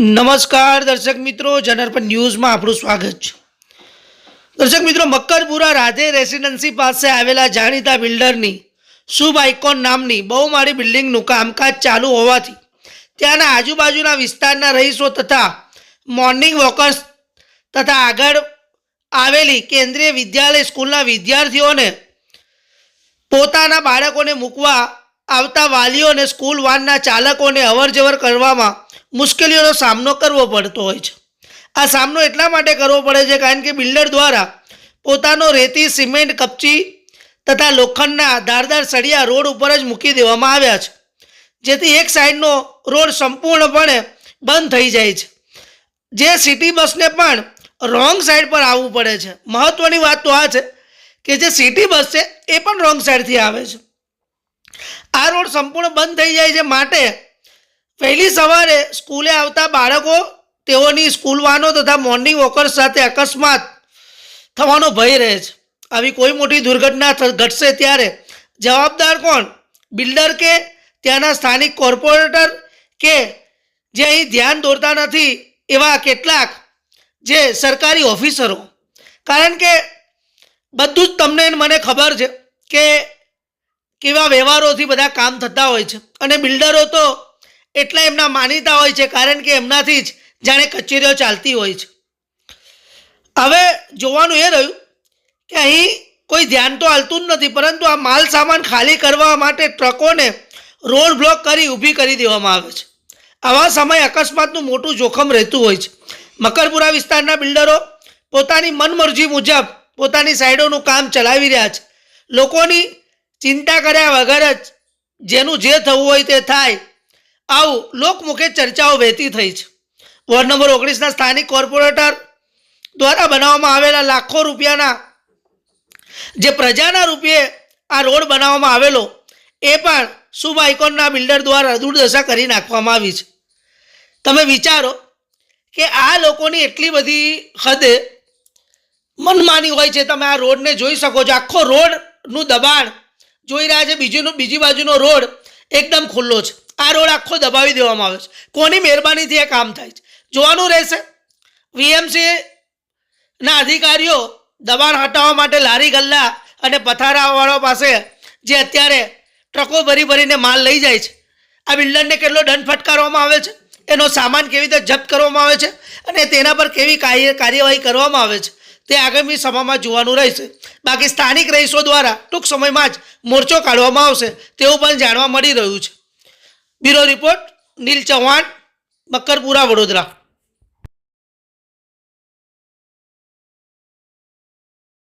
નમસ્કાર દર્શક મિત્રો જનરપન ન્યૂઝમાં આપણું સ્વાગત છે. દર્શક મિત્રો, મક્કરપુરા રાધે રેસિડેન્સી પાસે આવેલા જાણીતા બિલ્ડરની શુભ આઇકોન નામની બહુમાળી બિલ્ડિંગનું કામકાજ ચાલુ હોવાથી ત્યાંના આજુબાજુના વિસ્તારના રહીશો તથા મોર્નિંગ વોકર્સ તથા આગળ આવેલી કેન્દ્રીય વિદ્યાલય સ્કૂલના વિદ્યાર્થીઓને પોતાના બાળકોને મૂકવા આવતા વાલીઓને સ્કૂલ વાનના ચાલકોને અવરજવર કરવામાં મુશ્કેલીઓનો સામનો કરવો પડતો હોય છે. આ સામનો એટલા માટે કરવો પડે છે કારણ કે બિલ્ડર દ્વારા પોતાનો રેતી, સિમેન્ટ, કપચી તથા લોખંડના ધારદાર સળિયા રોડ ઉપર જ મૂકી દેવામાં આવ્યા છે. જેથી એક સાઈડનો રોડ સંપૂર્ણપણે બંધ થઈ જાય છે. જે સિટી બસને પણ રોંગ સાઈડ પર આવવું પડે છે. મહત્ત્વની વાત તો આ છે કે જે સિટી બસ છે એ પણ રોંગ સાઈડથી આવે છે. આ રોડ સંપૂર્ણ બંધ થઈ જાય છે માટે વહેલી સવારે સ્કૂલે આવતા બાળકો તેઓની સ્કૂલ વાનો તથા મોર્નિંગ વોકર્સ સાથે અકસ્માત થવાનો ભય રહે છે. આવી કોઈ મોટી દુર્ઘટના ઘટશે ત્યારે જવાબદાર કોણ? બિલ્ડર કે ત્યાંના સ્થાનિક કોર્પોરેટર કે જે અહીં ધ્યાન દોરતા નથી એવા કેટલાક જે સરકારી ઓફિસરો? કારણ કે બધું જ તમને મને ખબર છે કે કેવા વ્યવહારોથી બધા કામ થતા હોય છે. અને બિલ્ડરો તો એટલા એમના માનીતા હોય છે, કારણ કે એમનાથી જ જાણે કચેરીઓ ચાલતી હોય છે. હવે જોવાનું એ રહ્યું કે અહીં કોઈ ધ્યાન તો હાલતું જ નથી, પરંતુ આ માલ સામાન ખાલી કરવા માટે ટ્રકોને રોડ બ્લોક કરી ઊભી કરી દેવામાં આવે છે. આવા સમયે અકસ્માતનું મોટું જોખમ રહેતું હોય છે. મકરપુરા વિસ્તારના બિલ્ડરો પોતાની મનમરજી મુજબ પોતાની સાઈડોનું કામ ચલાવી રહ્યા છે. લોકોની ચિંતા કર્યા વગર જ જેનું જે થવું હોય તે થાય. આવું લોકમુખે ચર્ચાઓ વહેતી થઈ છે. વોર્ડ નંબર ઓગણીસના સ્થાનિક કોર્પોરેટર દ્વારા બનાવવામાં આવેલા લાખો રૂપિયાના જે પ્રજાના રૂપિયે આ રોડ બનાવવામાં આવેલો, એ પણ શુભ આઇકોનના બિલ્ડર દ્વારા દુર્દશા કરી નાખવામાં આવી છે. તમે વિચારો કે આ લોકોની એટલી બધી હદે મનમાની હોય છે, તમે આ રોડને જોઈ શકો છો. આખો રોડનું દબાણ જોઈ રહ્યા છે. બીજીનું, બીજી બાજુનો રોડ એકદમ ખુલ્લો છે. આ રોડ આખો દબાવી દેવામાં આવે છે. કોની મહેરબાનીથી આ કામ થાય છે? જોવાનું રહેશે. વીએમસીના અધિકારીઓ દબાણ હટાવવા માટે લારી ગલ્લા અને પથારાવાળો પાસે જે અત્યારે ટ્રકો ભરી ભરીને માલ લઈ જાય છે, આ બિલ્ડરને કેટલો દંડ ફટકારવામાં આવે છે? એનો સામાન કેવી રીતે જપ્ત કરવામાં આવે છે? અને તેના પર કેવી કાર્ય, કાર્યવાહી કરવામાં આવે છે? તે આગામી સમયમાં જોવાનું રહેશે. બાકી સ્થાનિક રહીશો દ્વારા ટૂંક સમયમાં જ મોરચો કાઢવામાં આવશે. તેવું પણ જાણવા મળી રહ્યું છે. Bureau report Neel Chauhan Makarpura Vadodara.